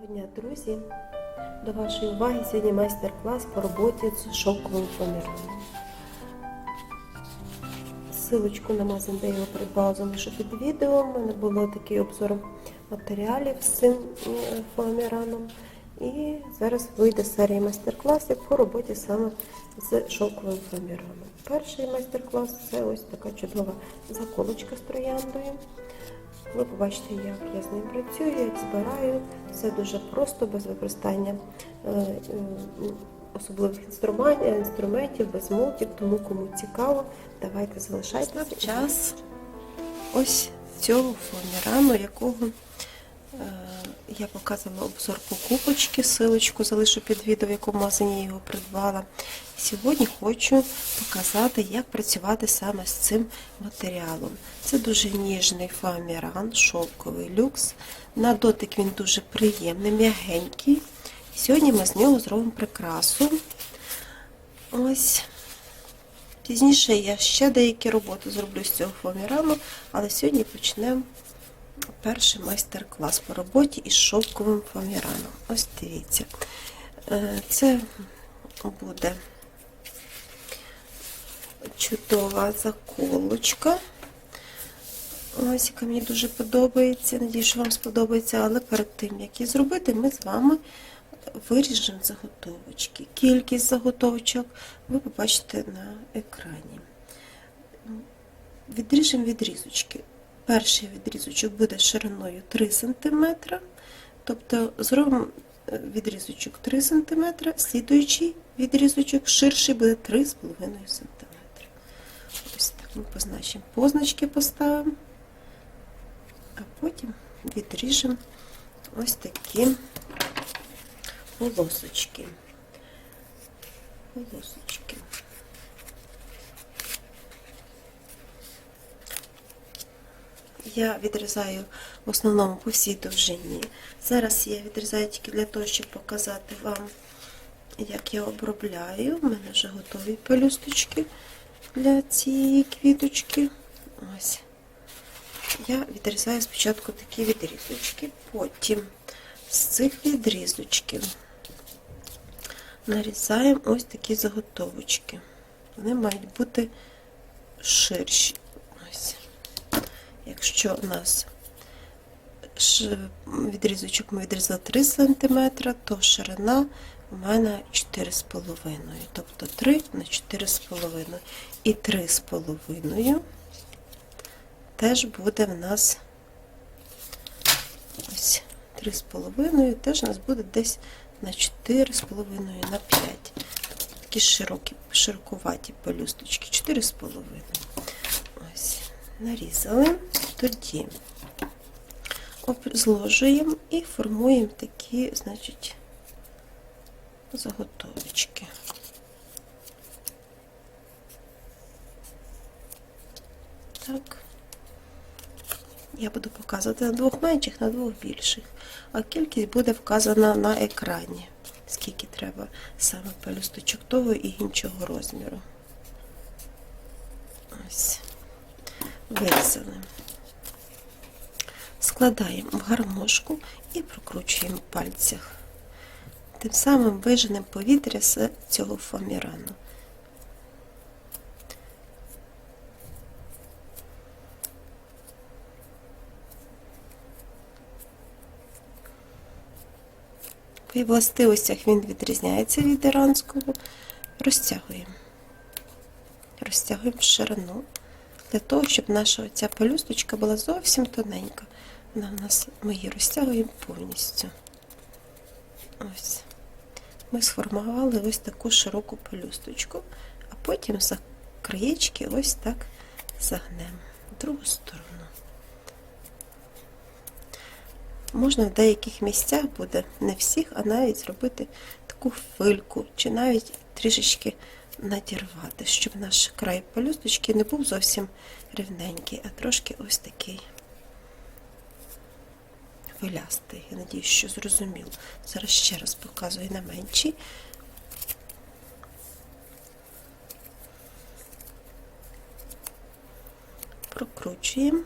Доброго дня, друзі! До вашої уваги сьогодні майстер-клас по роботі з шовковим фоаміраном. Силочку на я його придбала, залишу під відео. У мене було такий обзор матеріалів з цим е, фоаміраном. І зараз вийде серія майстер-класів по роботі саме з шовковим фоаміраном. Перший майстер-клас це ось така чудова заколочка з трояндою. Ви побачите, як я з ним працюю, як збираю. Все дуже просто, без використання е, е, особливих інструментів, без молотів, тому кому цікаво, давайте залишайтеся. час ось цього фоамірану, якого я показувала обзор покупочки, силочку залишу під відео, в якому магазині його придбала. Сьогодні хочу показати, як працювати саме з цим матеріалом. Це дуже ніжний фоаміран, шовковий люкс. На дотик він дуже приємний, м'ягенький. Сьогодні ми з нього зробимо прикрасу. Ось. Пізніше я ще деякі роботи зроблю з цього фоамірану, але сьогодні почнемо перший майстер-клас по роботі із шовковим фоаміраном. Ось дивіться. Е, Це буде чудова заколочка. Ось, яка мені дуже подобається. Надію, що вам сподобається, але перед тим, як її зробити, ми з вами виріжемо заготовочки. Кількість заготовочок ви побачите на екрані. Відріжемо відрізочки. Перший відрізочок буде шириною 3 см, тобто зробимо е, відрізочок 3 см, слідуючий відрізочок ширший буде 3,5 см. Ось так ми позначимо позначки поставимо, а потім відріжемо ось такі полосочки. Полосочки. Я відрізаю в основному по всій довжині. Зараз я відрізаю тільки для того, щоб показати вам, як я обробляю. У мене вже готові пелюсточки для цієї квіточки. Ось. Я відрізаю спочатку такі відрізочки, потім з цих відрізочків нарізаємо ось такі заготовочки. Вони мають бути ширші. Ось. Якщо у нас відрізочок ми відрізали 3 см, то ширина у мене 4,5. Тобто 3 на 4,5. І 3,5 теж буде в нас ось 3,5, теж у нас буде десь на 4,5 на 5. Такі широкі, широкуваті пелюсточки, 4,5. Нарізали. Тоді зложуємо і формуємо такі, значить, заготовочки. Так. Я буду показувати на двох менших, на двох більших. А кількість буде вказана на екрані, скільки треба саме пелюсточок того і іншого розміру. Ось. Вирізали. Складаємо в гармошку і прокручуємо в пальцях. Тим самим виженемо повітря з цього фоамірану. По властивостях він відрізняється від іранського. Розтягуємо. Розтягуємо в ширину, для того, щоб наша ця пелюсточка була зовсім тоненька. Вона в нас, ми її розтягуємо повністю. Ось. Ми сформували ось таку широку пелюсточку, а потім за краєчки ось так загнемо в другу сторону. Можна в деяких місцях буде, не всіх, а навіть зробити таку фильку, чи навіть трішечки надірвати, щоб наш край пелюсточки не був зовсім рівненький, а трошки ось такий хвилястий. Я надію, що зрозуміло. Зараз ще раз показую на менші. Прокручуємо.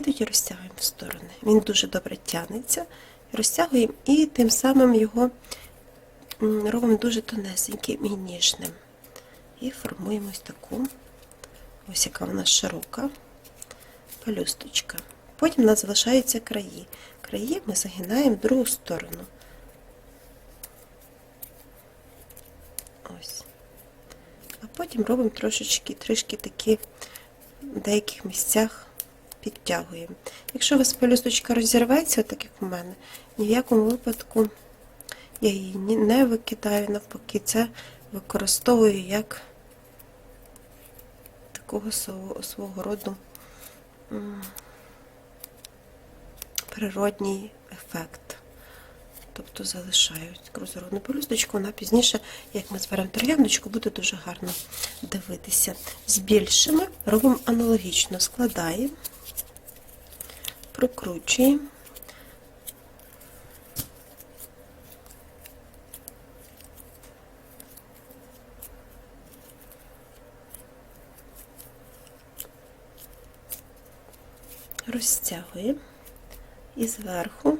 Тоді розтягуємо в сторони. Він дуже добре тягнеться, розтягуємо і тим самим його робимо дуже тонесеньким і ніжним. І формуємо ось таку, ось яка в нас широка пелюсточка. Потім у нас залишаються краї. Краї ми загинаємо в другу сторону. Ось. А потім робимо трошечки, трішки такі в деяких місцях підтягуємо. Якщо у вас пелюсточка розірветься, так як у мене, ні в якому випадку я її не викидаю, навпаки, це використовую як такого свого, свого роду природній ефект. Тобто залишаю крузородну пелюсточку, вона пізніше, як ми зберемо трояндочку, буде дуже гарно дивитися. З більшими робимо аналогічно, складаємо, прокручуємо. Розтягуємо і зверху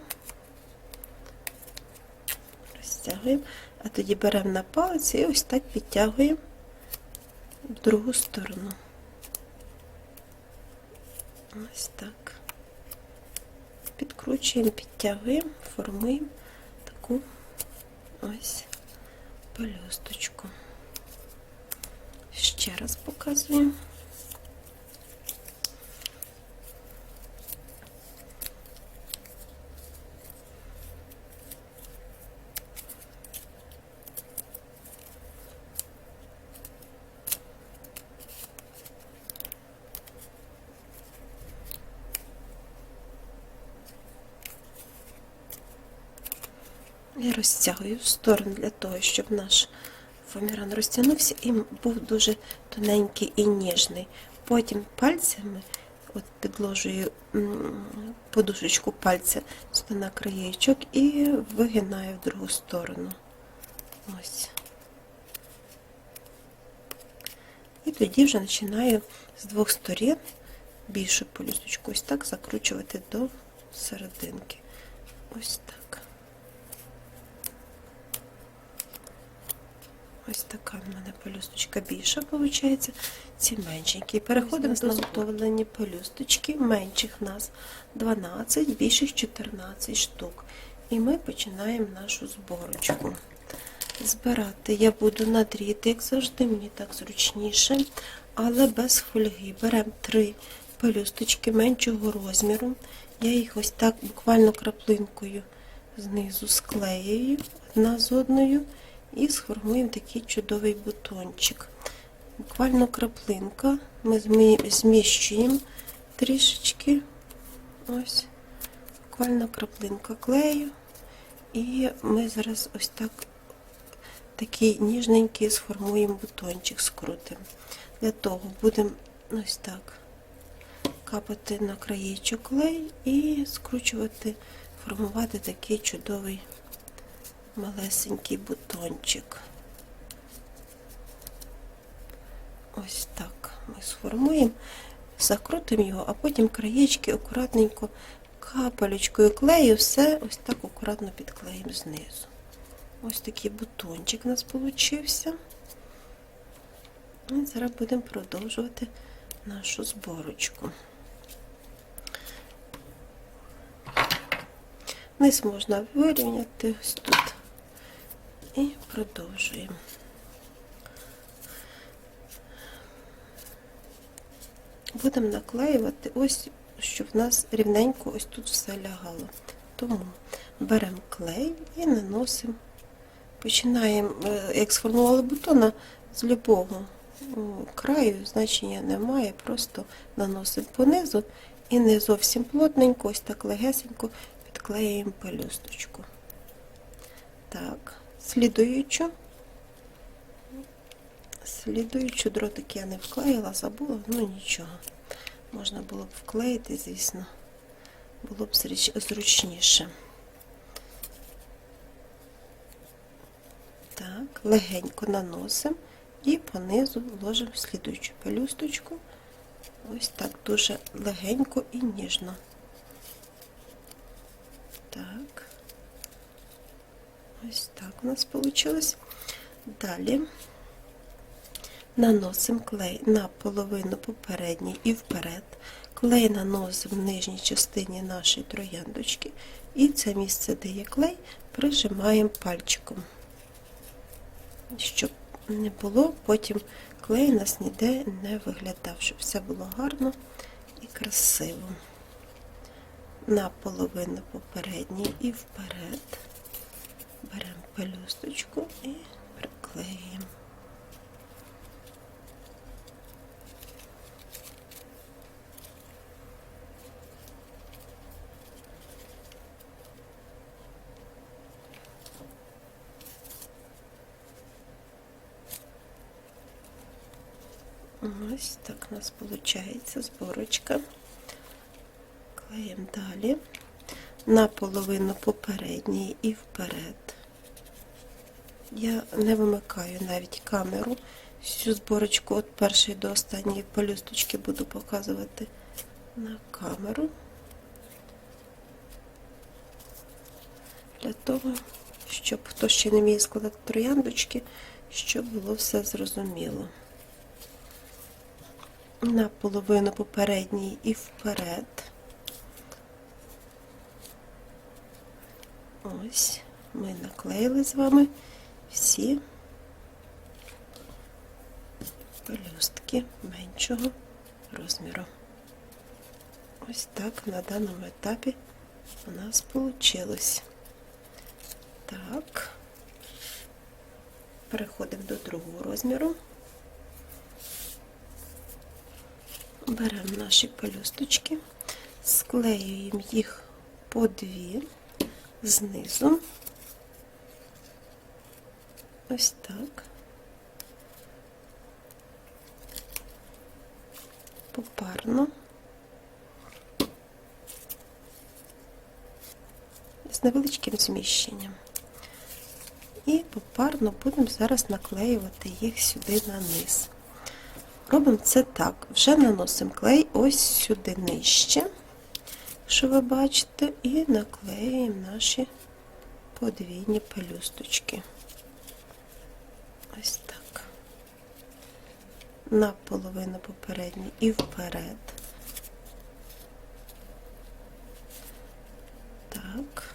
розтягуємо, а тоді беремо на палець і ось так підтягуємо в другу сторону. Ось так. Підкручуємо, підтягуємо, формуємо таку ось пелюсточку. Ще раз показуємо. І розтягую в сторону для того, щоб наш фоаміран розтягнувся і був дуже тоненький і ніжний. Потім пальцями от підложую подушечку пальця сюди на краєчок і вигинаю в другу сторону. Ось. І тоді вже починаю з двох сторін більшу полюсточку ось так закручувати до серединки. Ось так. Ось така в мене пелюсточка більша виходить, ці меншенькі. Переходимо до заготовлені пелюсточки. Менших нас 12, більших 14 штук. І ми починаємо нашу зборочку. Збирати я буду на дріт, як завжди, мені так зручніше, але без фольги. Беремо три пелюсточки меншого розміру. Я їх ось так буквально краплинкою знизу склеюю одна з одною і сформуємо такий чудовий бутончик. Буквально краплинка. Ми зміщуємо трішечки. Ось, буквально краплинка клею. І ми зараз ось так такий ніжненький сформуємо бутончик, скрутимо. Для того будемо ось так капати на краєчок клей і скручувати, формувати такий чудовий малесенький бутончик. Ось так ми сформуємо, закрутимо його, а потім краєчки акуратненько капелечкою клею, все ось так акуратно підклеїмо знизу. Ось такий бутончик у нас получився. І зараз будемо продовжувати нашу зборочку. Низ можна вирівняти ось тут. І продовжуємо. Будемо наклеювати ось, щоб в нас рівненько ось тут все лягало. Тому беремо клей і наносимо. Починаємо, е, як сформували бутона, з любого краю, значення немає, просто наносимо понизу і не зовсім плотненько, ось так легесенько підклеюємо пелюсточку. Так, слідуючу. Слідуючу дротик я не вклеїла, забула, ну нічого. Можна було б вклеїти, звісно, було б зручніше. Так, легенько наносимо і понизу ложимо слідуючу пелюсточку. Ось так дуже легенько і ніжно. Так. Ось так у нас вийшло. Далі наносимо клей на половину попередній і вперед. Клей наносимо в нижній частині нашої трояндочки. І це місце, де є клей, прижимаємо пальчиком. Щоб не було, потім клей у нас ніде не виглядав, щоб все було гарно і красиво. На половину попередній і вперед. Беремо пелюсточку і приклеїмо. Ось так у нас виходить зборочка. Клеїмо далі на половину попередньої і вперед. Я не вимикаю навіть камеру. Всю зборочку від першої до останньої пелюсточки буду показувати на камеру. Для того, щоб хто ще не вміє складати трояндочки, щоб було все зрозуміло. На половину попередній і вперед. Ось ми наклеїли з вами всі пелюстки меншого розміру. Ось так на даному етапі у нас вийшло. Так, переходимо до другого розміру. Беремо наші пелюсточки, склеюємо їх по дві знизу. Ось так. Попарно. З невеличким зміщенням. І попарно будемо зараз наклеювати їх сюди на низ. Робимо це так. Вже наносимо клей ось сюди нижче, що ви бачите, і наклеюємо наші подвійні пелюсточки. Ось так. На половину попередній і вперед. Так.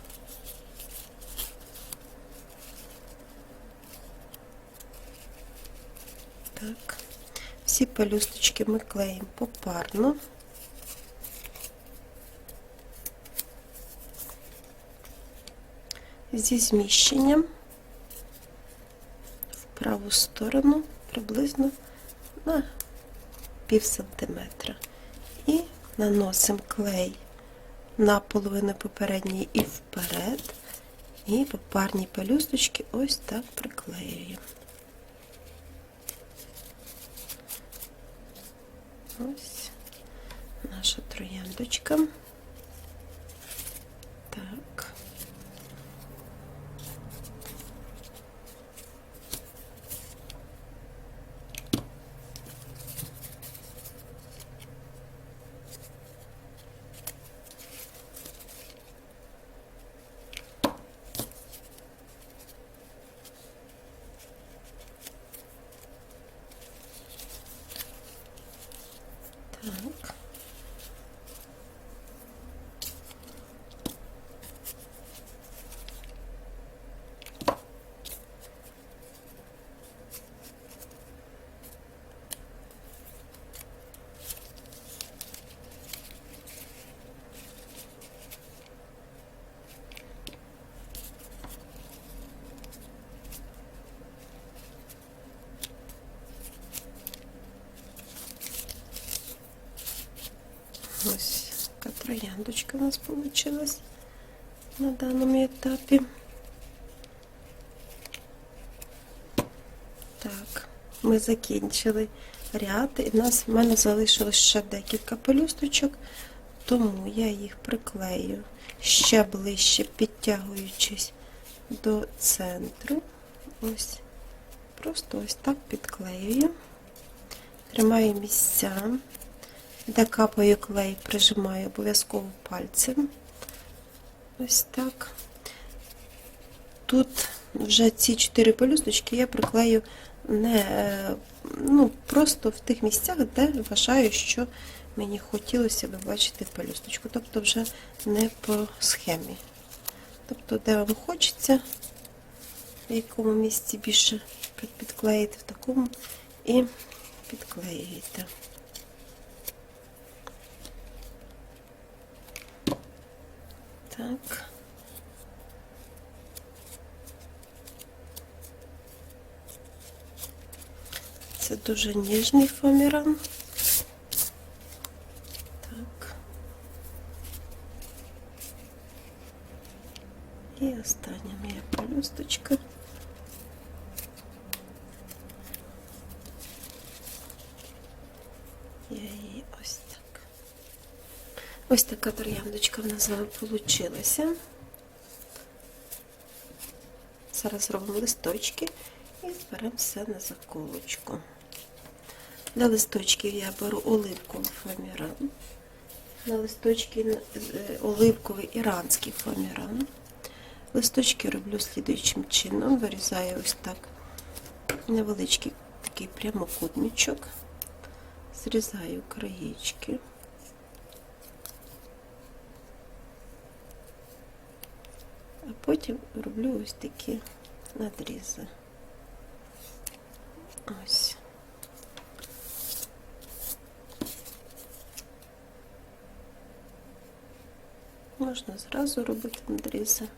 Так. Всі пелюсточки ми клеїмо попарно. Зі зміщенням праву сторону приблизно на пів сантиметра. І наносимо клей на половину попередньої і вперед. І попарні пелюсточки ось так приклеюємо. Ось наша трояндочка. Так. Так. Ось така трояндочка у нас вийшла на даному етапі. Так, ми закінчили ряд, і в нас в мене залишилось ще декілька пелюсточок, тому я їх приклею ще ближче, підтягуючись до центру. Ось, просто ось так підклеюю, тримаю місця. Де капаю клей, прижимаю обов'язково пальцем. Ось так. Тут вже ці чотири пелюсточки я приклею не е, ну, просто в тих місцях, де вважаю, що мені хотілося би бачити пелюсточку. Тобто вже не по схемі. Тобто, де вам хочеться, в якому місці більше підклеїти, в такому і підклеюєте. Так. Це дуже ніжний фоаміран. Так. І остання моя пелюсточка. Ось така трояндочка в нас вами. Зараз зробимо листочки і зберемо все на заколочку. Для листочків я беру оливковий фоаміран. На листочки е, оливковий іранський фоаміран. Листочки роблю слідуючим чином. Вирізаю ось так невеличкий такий прямокутничок. Зрізаю краєчки. потім роблю ось такі надрізи. Ось. Можна зразу робити надрізи,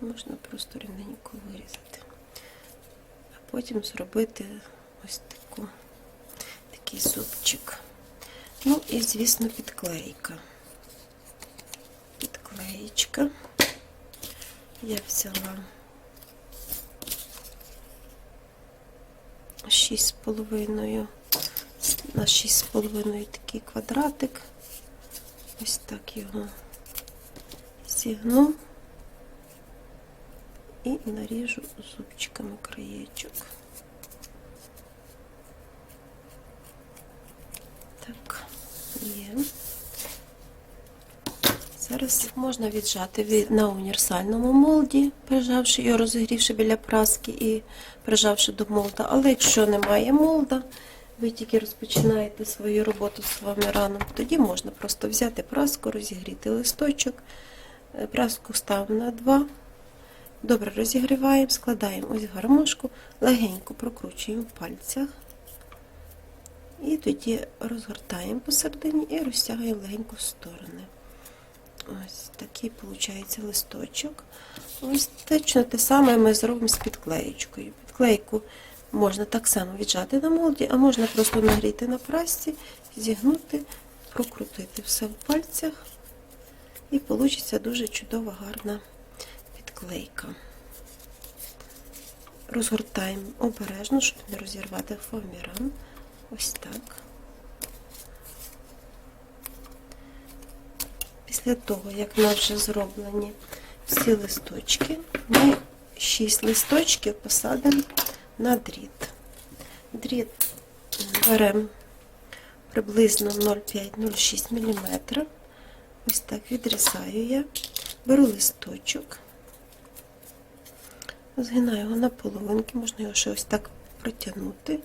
можна просто рівненько вирізати, а потім зробити ось таку, такий зубчик. Ну і, звісно, підклейка. Підклеєчка. Я взяла 6,5 на 6,5 такий квадратик. Ось так його зігну і наріжу зубчиками краєчок. Так, є. Зараз можна віджати від- на універсальному молді, прижавши його, розігрівши біля праски і прижавши до молда. Але якщо немає молда, ви тільки розпочинаєте свою роботу з фоаміраном, тоді можна просто взяти праску, розігріти листочок, е, праску ставимо на 2, добре розігріваємо, складаємо ось гармошку, легенько прокручуємо в пальцях. І тоді розгортаємо посередині і розтягуємо легенько в сторони. Ось такий виходить листочок. Ось точно те саме ми зробимо з підклеєчкою. Підклейку можна так само віджати на молді, а можна просто нагріти на прасці, зігнути, прокрутити все в пальцях. І вийде дуже чудова, гарна підклейка. Розгортаємо обережно, щоб не розірвати фоаміран. Ось так. Після того, як нас вже зроблені всі листочки, ми 6 листочків посадимо на дріт. Дріт беремо приблизно 0,5-0,6 мм. Ось так відрізаю я, беру листочок, згинаю його на половинки, можна його ще ось так протягнути,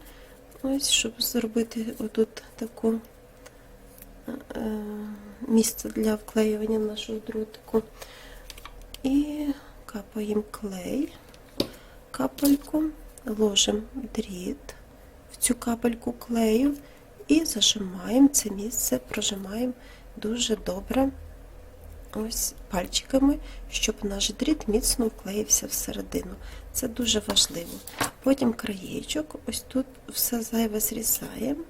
ось, щоб зробити отут таку місце для вклеювання нашого дротику. І капаємо клей, капельку, ложимо дріт в цю капельку клею і зажимаємо це місце, прожимаємо дуже добре ось пальчиками, щоб наш дріт міцно вклеївся всередину. Це дуже важливо. Потім краєчок, ось тут все зайве зрізаємо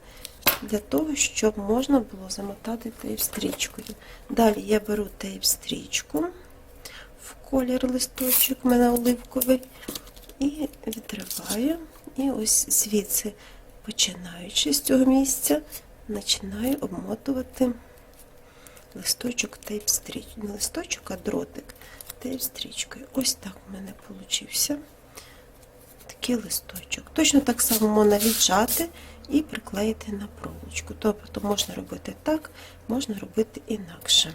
для того, щоб можна було замотати тейп-стрічкою. Далі я беру тейп-стрічку в колір листочок, у мене оливковий, і відриваю. І ось звідси, починаючи з цього місця, починаю обмотувати листочок тейп-стрічкою. Не листочок, а дротик тейп-стрічкою. Ось так у мене вийшов. такий листочок. Точно так само можна віджати і приклеїти на проволочку. Тобто можна робити так, можна робити інакше.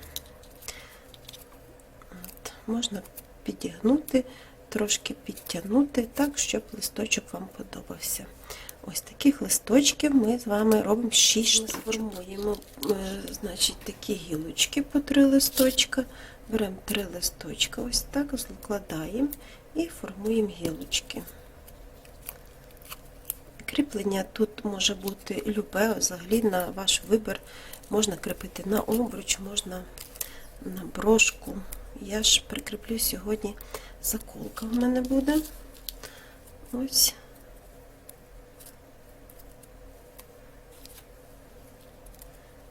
От, можна підігнути, трошки підтягнути так, щоб листочок вам подобався. Ось таких листочків ми з вами робимо 6 штук. Сформуємо е, значить, такі гілочки по 3 листочка. Беремо 3 листочка, ось так, складаємо і формуємо гілочки. Кріплення тут може бути любе, взагалі на ваш вибір. Можна кріпити на обруч, можна на брошку. Я ж прикріплю сьогодні заколка в мене буде. Ось.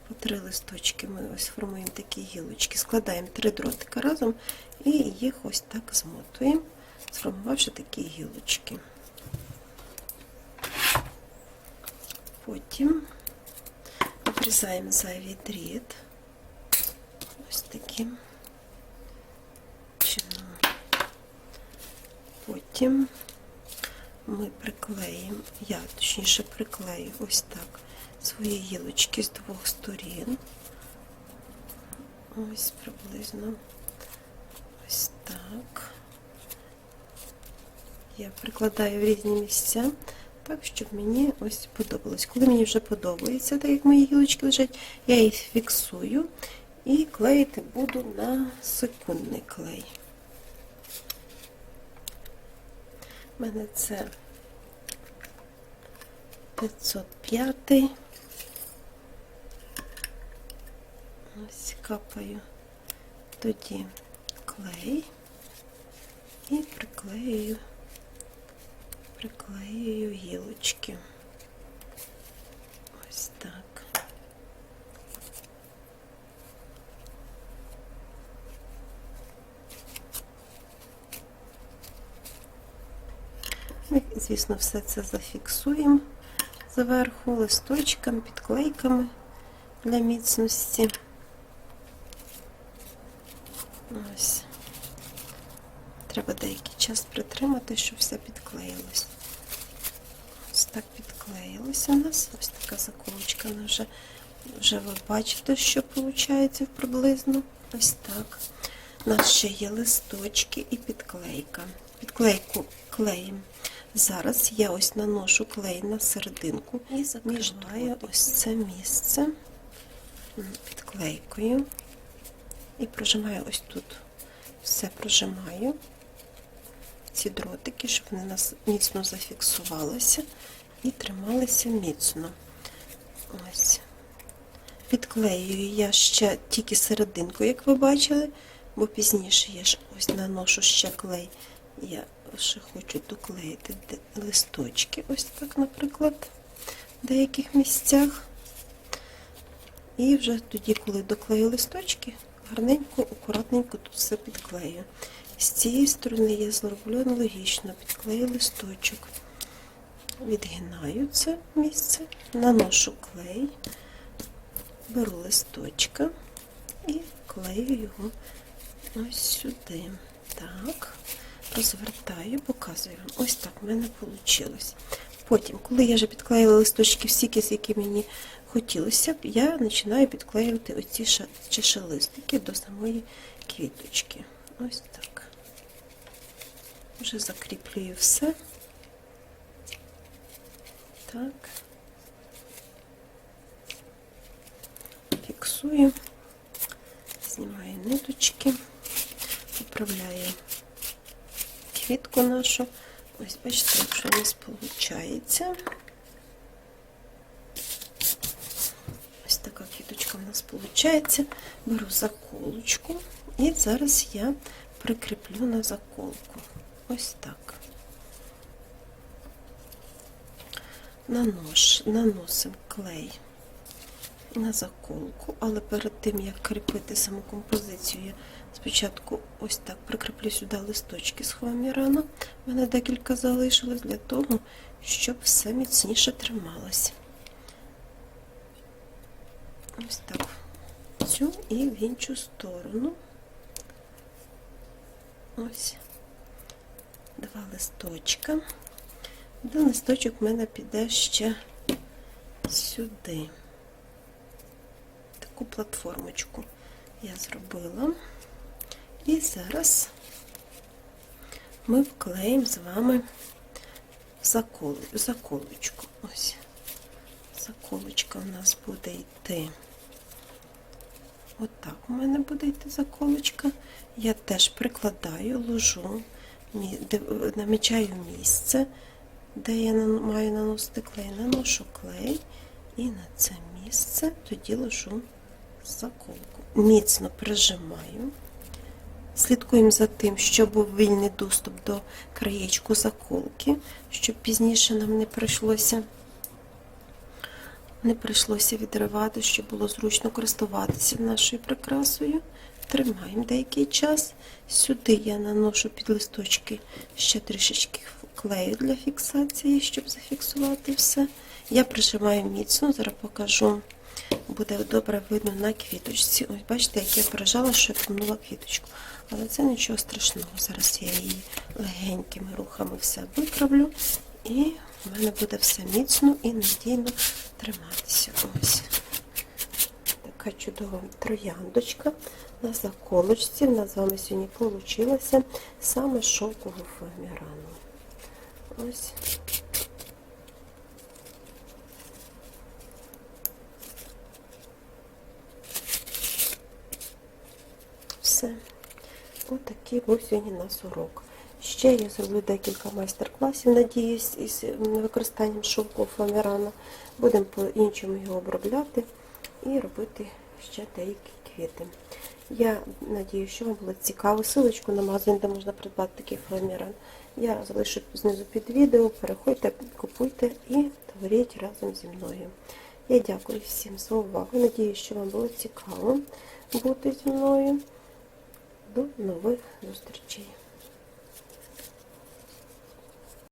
По три листочки ми ось формуємо такі гілочки, складаємо три дротика разом і їх ось так змотуємо, сформувавши такі гілочки. Потім обрізаємо зайвий дріт. Ось таким чином. Потім ми приклеїмо, я точніше приклею ось так свої гілочки з двох сторін. Ось приблизно ось так. Я прикладаю в різні місця, так, щоб мені ось подобалось. Коли мені вже подобається, так як мої гілочки лежать, я їх фіксую і клеїти буду на секундний клей. У мене це 505. Ось капаю тоді клей і приклеюю, приклеюю гілочки. Ось так. Ми, звісно, все це зафіксуємо зверху листочками, підклейками для міцності. Ось. Треба деякий час притримати, щоб все підклеїлось. Так підклеїлося у нас. Ось така заколочка. Вона вже, вже ви бачите, що виходить приблизно. Ось так. У нас ще є листочки і підклейка. Підклейку клеїмо. Зараз я ось наношу клей на серединку і закриваю ось це місце підклейкою. І прожимаю ось тут. Все прожимаю. Ці дротики, щоб вони нас міцно зафіксувалися і трималися міцно. Ось. Підклеюю я ще тільки серединку, як ви бачили, бо пізніше я ж ось наношу ще клей. Я ще хочу доклеїти листочки, ось так, наприклад, в деяких місцях. І вже тоді, коли доклею листочки, гарненько, акуратненько тут все підклею. З цієї сторони я зроблю аналогічно, підклею листочок, відгинаю це місце, наношу клей, беру листочка і клею його ось сюди. Так, розвертаю, показую вам. Ось так в мене вийшло. Потім, коли я вже підклеїла листочки всі, які мені хотілося б, я починаю підклеювати оці чешелистики до самої квіточки. Ось так. Вже закріплюю все. Так. Фіксую, знімаю ниточки, поправляю квітку нашу. Ось бачите, якщо у нас виходить. Ось така квіточка у нас виходить. Беру заколочку і зараз я прикріплю на заколку. Ось так. Нанош, наносимо клей на заколку, але перед тим, як кріпити саму композицію, я спочатку ось так прикріплю сюди листочки з хвамірана. У мене декілька залишилось для того, щоб все міцніше трималося. Ось так. Цю і в іншу сторону. Ось два листочка. Один листочок в мене піде ще сюди. Таку платформочку я зробила. І зараз ми вклеїмо з вами закол, заколочку. Ось. Заколочка у нас буде йти. Отак у мене буде йти заколочка. Я теж прикладаю, ложу, намічаю місце, де я маю наносити клей, наношу клей і на це місце тоді ложу заколку. Міцно прижимаю. Слідкуємо за тим, щоб був вільний доступ до краєчку заколки, щоб пізніше нам не прийшлося не прийшлося відривати, щоб було зручно користуватися нашою прикрасою. Тримаємо деякий час. Сюди я наношу під листочки ще трішечки клею для фіксації, щоб зафіксувати все. Я прижимаю міцно, зараз покажу. Буде добре видно на квіточці. Ось бачите, як я прижала, що я помнула квіточку. Але це нічого страшного. Зараз я її легенькими рухами все виправлю. І в мене буде все міцно і надійно триматися. Ось. Така чудова трояндочка на заколочці. У нас з вами сьогодні вийшло саме шовкову фоамірану. Ось. Все. Отакий був сьогодні у нас урок. Ще я зроблю декілька майстер-класів, надіюсь, із використанням шовку фоамірана. Будемо по-іншому його обробляти і робити ще деякі квіти. Я надію, що вам було цікаво. Силочку на магазин, де можна придбати такий фоаміран. Я залишу знизу під відео. Переходьте, купуйте і творіть разом зі мною. Я дякую всім за увагу. Надію, що вам було цікаво бути зі мною. До нових зустрічей.